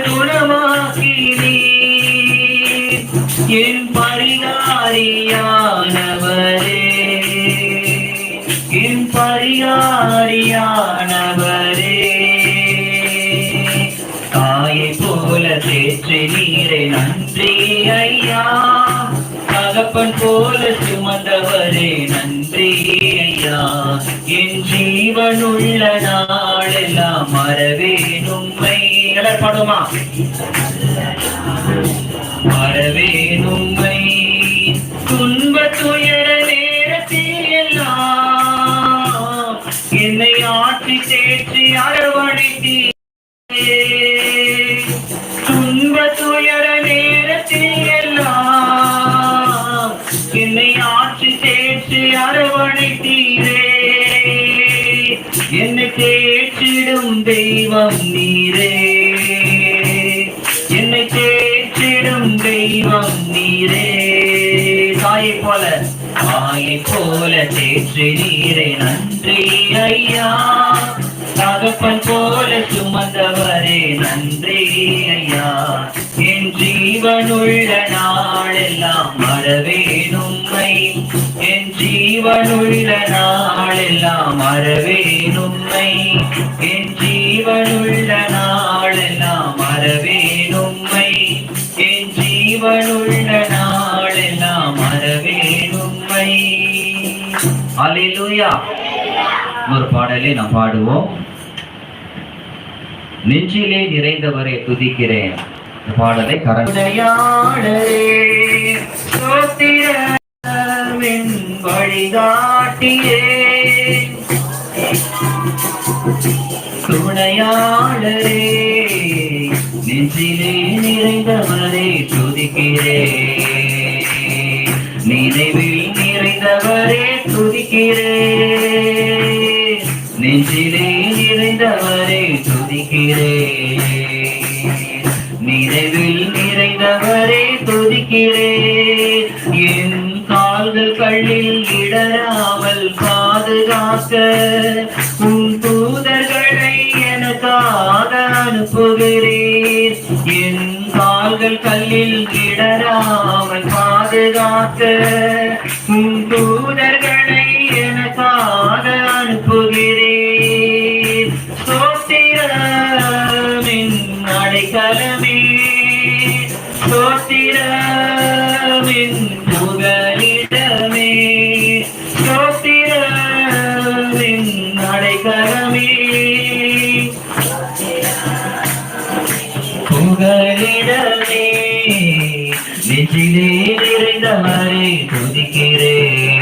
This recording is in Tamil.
குணமாக்கி என் பரிகாரியானவரே. என் பரிகாரியானவரே. தாயை போல தேற்றி நீரை நன்றி ஐயா. தகப்பன் போல சுமந்தவரே நன்றி ஐயா. என் ஜீவனுள்ள நாளெல்லாம் மறவே பாடுமா மறவேன் உண்மை துன்ப துயர நேரத்தில் எல்லாம் என்னை ஆட்சி தேற்றி அரவணைத்தீரே. துன்ப துயர நேரத்தில் எல்லாம் என்னை ஆட்சி தேற்றி அரவணைத்தீரே. தேற்றிடும் தெய்வம் நீரே. என்னை தேற்றிடும் தெய்வம் நீரே. தாயை போல தாயை போல தேற்று நீரே. நன்றி ஐயா. தகப்பன் போல சுமந்தவரே. நன்றி ஐயா. என் ஜீவனுள்ள நாளெல்லாம் மறவேன் என் ஜீவனுள்ள நாளெல்லாம் மறவே உம்மை என் ஜீவனுள்ள நாளெல்லாம் மறவேன் உம்மை. என் ஜீவனுள்ள நாளெல்லாம் மறவேன் உம்மை. அல்லேலூயா ஒரு பாடலை நாம் பாடுவோம். நெஞ்சிலே நிறைந்தவரை துதிக்கிறேன். இந்த பாடலை கரண்டையாளரே வழிகாட்டியே. துணையாளரே நெஞ்சிலே நிறைந்தவரே துதிக்கிறே. நினைவில் நிறைந்தவரே துதிக்கிறே. நெஞ்சிலே நிறைந்தவரே துதிக்கிறே. நினைவில் நிறைந்தவரே துதிக்கிறே. என் கால்கள் கள்ளில் இடராமல் பாதுகாக்க என் கால்கள் கல்லில் கிடராமல் பாதுகாக்க. உன் தூதர்களை எனக்காக அனுப்புகிறேன். சோத்திரமின் அடைக்கலமே. சோத்திரமின் புகலிடமே. சோத்திரமின் அடைக்கலமே. புகலிடமே நெஞ்சிலே நிறைந்தவரை துதிக்கிறேன்.